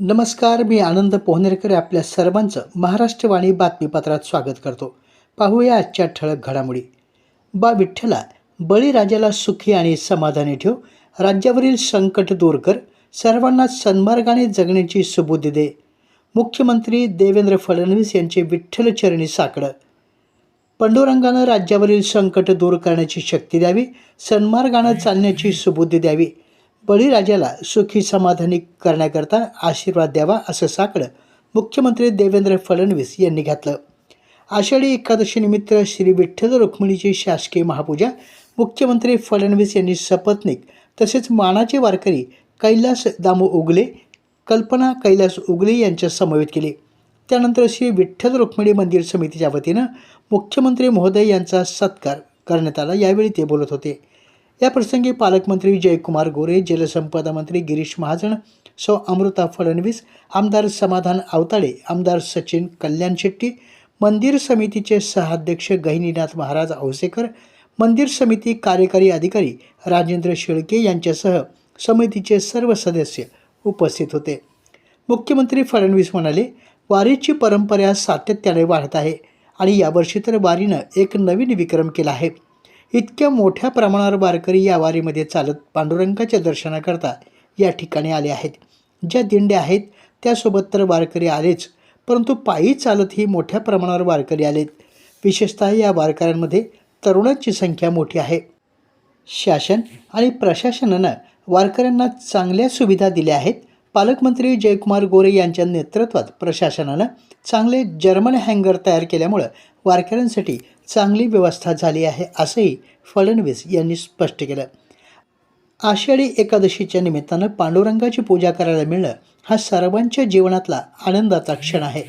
नमस्कार मी आनंद पोहनेरकर आपल्या सर्वांचं महाराष्ट्रवाणी बातमीपत्रात स्वागत करतो. पाहूया आजच्या ठळक घडामोडी. बा विठ्ठला बळीराजाला सुखी आणि समाधानी ठेव. राज्यावरील संकट दूर कर. सर्वांना सन्मार्गाने जगण्याची सुबुद्धी दे. मुख्यमंत्री देवेंद्र फडणवीस यांचे विठ्ठलचरणी साकडं. पंडुरंगानं राज्यावरील संकट दूर करण्याची शक्ती द्यावी. सन्मार्गानं चालण्याची सुबुद्धी द्यावी. बळीराजाला सुखी समाधानी करण्याकरता आशीर्वाद द्यावा असं साकडं मुख्यमंत्री देवेंद्र फडणवीस यांनी घातलं. आषाढी एकादशीनिमित्त श्री विठ्ठल रुक्मिणीची शासकीय महापूजा मुख्यमंत्री फडणवीस यांनी सपत्निक तसेच मानाचे वारकरी कैलास दामू उगले कल्पना कैलास उगले यांच्या समवेत केली. त्यानंतर श्री विठ्ठल रुक्मिणी मंदिर समितीच्या वतीनं मुख्यमंत्री महोदय यांचा सत्कार करण्यात आला. यावेळी ते बोलत होते. याप्रसंगी पालकमंत्री जयकुमार गोरे जलसंपदा मंत्री गिरीश महाजन सौ अमृता फडणवीस आमदार समाधान आवताडे आमदार सचिन कल्याण शेट्टी मंदिर समितीचे सहाध्यक्ष गहिनीनाथ महाराज औसेकर मंदिर समिती कार्यकारी अधिकारी राजेंद्र शेळके यांच्यासह समितीचे सर्व सदस्य उपस्थित होते. मुख्यमंत्री फडणवीस म्हणाले वारीची परंपरा सातत्याने वाढत आहे आणि यावर्षी तर वारीनं एक नवीन विक्रम केला आहे. इतक्या मोठ्या प्रमाणावर वारकरी या वारीमध्ये चालत पांडुरंगाच्या दर्शनाकरता या ठिकाणी आले आहेत. ज्या दिंड्या आहेत त्यासोबत तर वारकरी आलेच परंतु पायी चालतही मोठ्या प्रमाणावर वारकरी आलेत. विशेषतः या वारकऱ्यांमध्ये तरुणांची संख्या मोठी आहे. शासन आणि प्रशासनानं वारकऱ्यांना चांगल्या सुविधा दिल्या आहेत. पालकमंत्री जयकुमार गोरे यांच्या नेतृत्वात प्रशासनानं चांगले जर्मन हँगर तयार केल्यामुळं वारकऱ्यांसाठी चांगली व्यवस्था झाली आहे असंही फडणवीस यांनी स्पष्ट केलं. आषाढी एकादशीच्या निमित्तानं पांडुरंगाची पूजा करायला मिळणं हा सर्वांच्या जीवनातला आनंदाचा क्षण आहे.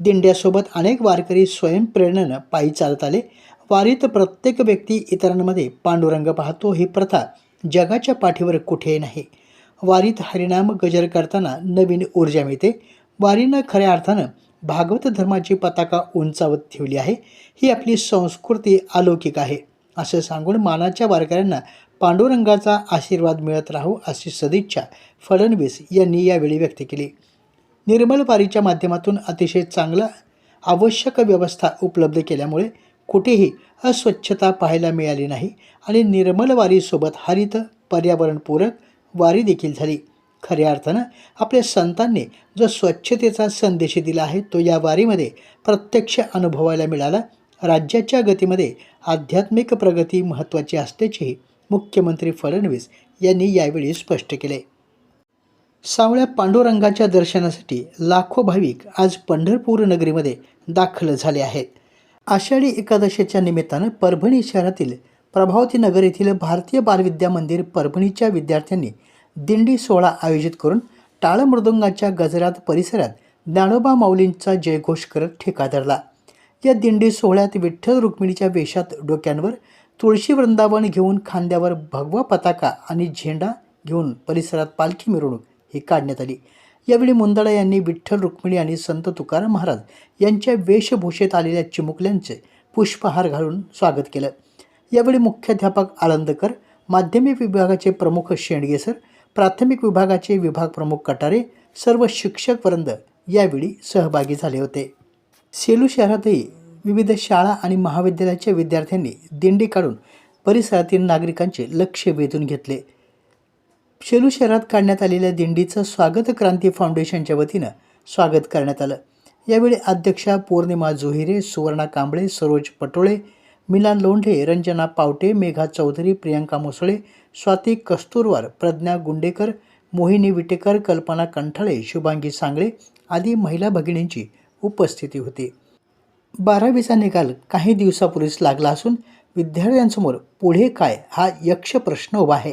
दिंड्यासोबत अनेक वारकरी स्वयंप्रेरणेनं पायी चालत आले. वारीत प्रत्येक व्यक्ती इतरांमध्ये पांडुरंग पाहतो ही प्रथा जगाच्या पाठीवर कुठेही नाही. वारीत हरिनाम गजर करताना नवीन ऊर्जा मिळते. वारीनं खऱ्या अर्थानं भागवत धर्माची पताका उंचावत ठेवली आहे. ही आपली संस्कृती अलौकिक आहे. असं सांगून मानाच्या वारकऱ्यांना पांडुरंगाचा आशीर्वाद मिळत राहू अशी सदिच्छा फडणवीस यांनी यावेळी व्यक्त केली. निर्मल वारीच्या माध्यमातून अतिशय चांगला आवश्यक व्यवस्था उपलब्ध केल्यामुळे कुठेही अस्वच्छता पाहायला मिळाली नाही आणि निर्मल वारीसोबत हरित पर्यावरणपूरक वारी देखील झाली. खऱ्या अर्थानं आपल्या संतांनी जो स्वच्छतेचा संदेश दिला आहे तो या वारीमध्ये प्रत्यक्ष अनुभवायला मिळाला. राज्याच्या गतीमध्ये आध्यात्मिक प्रगती महत्त्वाची असल्याचेही मुख्यमंत्री फडणवीस यांनी यावेळी स्पष्ट केले. सावळ्या पांडुरंगाच्या दर्शनासाठी लाखो भाविक आज पंढरपूर नगरीमध्ये दाखल झाले आहेत. आषाढी एकादशीच्या निमित्तानं परभणी शहरातील प्रभावती नगर येथील भारतीय बालविद्या मंदिर परभणीच्या विद्यार्थ्यांनी दिंडी सोहळा आयोजित करून टाळ मृदुंगाच्या गजरात परिसरात ज्ञानोबा माऊलींचा जयघोष करत ठेका धरला. या दिंडी सोहळ्यात विठ्ठल रुक्मिणीच्या वेशात डोक्यांवर तुळशी वृंदावन घेऊन खांद्यावर भगवा पताका आणि झेंडा घेऊन परिसरात पालखी मिरवणूक ही काढण्यात आली. यावेळी मुंदडा यांनी विठ्ठल रुक्मिणी आणि संत तुकाराम महाराज यांच्या वेशभूषेत आलेल्या चिमुकल्यांचे पुष्पहार घालून स्वागत केलं. यावेळी मुख्याध्यापक आळंदकर माध्यमिक विभागाचे प्रमुख शेंडगे सर प्राथमिक विभागाचे विभाग प्रमुख कटारे सर्व शिक्षक वृंद यावेळी सहभागी झाले होते. सेलू शहरातही विविध शाळा आणि महाविद्यालयाच्या विद्यार्थ्यांनी दिंडी काढून परिसरातील नागरिकांचे लक्ष वेधून घेतले. शेलू शहरात काढण्यात आलेल्या दिंडीचं स्वागत क्रांती फाउंडेशनच्या वतीनं स्वागत करण्यात आलं. यावेळी अध्यक्षा पौर्णिमा जोहिरे सुवर्णा कांबळे सरोज पटोळे मिलान लोंढे रंजना पावटे मेघा चौधरी प्रियंका मुसळे स्वाती कस्तुरवार प्रज्ञा गुंडेकर मोहिनी विटेकर कल्पना कंठाळे शुभांगी सांगळे आदी महिला भगिनींची उपस्थिती होती. बारावीचा निकाल काही दिवसापूर्वीच लागला असून विद्यार्थ्यांसमोर पुढे काय हा यक्ष प्रश्न उभा आहे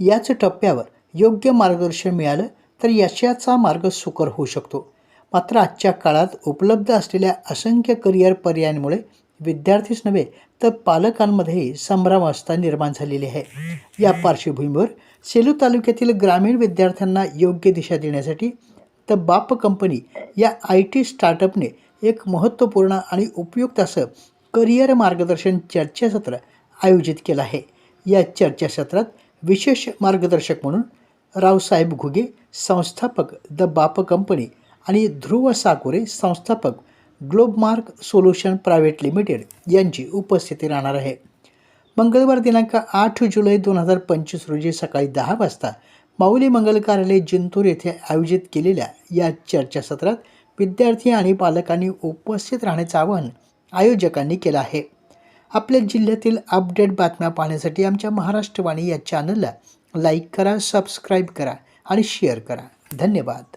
याच टप्प्यावर योग्य मार्गदर्शन मिळालं तर यशाचा मार्ग सुकर होऊ शकतो. मात्र आजच्या काळात उपलब्ध असलेल्या असंख्य करिअर पर्यायांमुळे विद्यार्थीच नव्हे तर पालकांमध्येही संभ्रमावस्था निर्माण झालेली आहे. या पार्श्वभूमीवर सेलू तालुक्यातील ग्रामीण विद्यार्थ्यांना योग्य दिशा देण्यासाठी तर बाप कंपनी या आय टी स्टार्टअपने एक महत्त्वपूर्ण आणि उपयुक्त असं करिअर मार्गदर्शन चर्चासत्र आयोजित केलं आहे. या चर्चासत्रात विशेष मार्गदर्शक म्हणून रावसाहेब घुगे संस्थापक द बाप कंपनी आणि ध्रुव साकोरे संस्थापक ग्लोबमार्क सोल्युशन प्रायव्हेट लिमिटेड यांची उपस्थिती राहणार आहे. मंगळवार दिनांक आठ जुलै दोन हजार पंचवीस रोजी सकाळी दहा वाजता माऊली मंगल कार्यालय जिंतूर येथे आयोजित केलेल्या या चर्चासत्रात विद्यार्थी आणि पालकांनी उपस्थित राहण्याचं आवाहन आयोजकांनी केलं आहे. आपल्या जिल्ह्यातील अपडेट बातम्या पाहण्यासाठी आमच्या महाराष्ट्रवाणी या चॅनलला लाईक करा सबस्क्राईब करा आणि शेअर करा. धन्यवाद.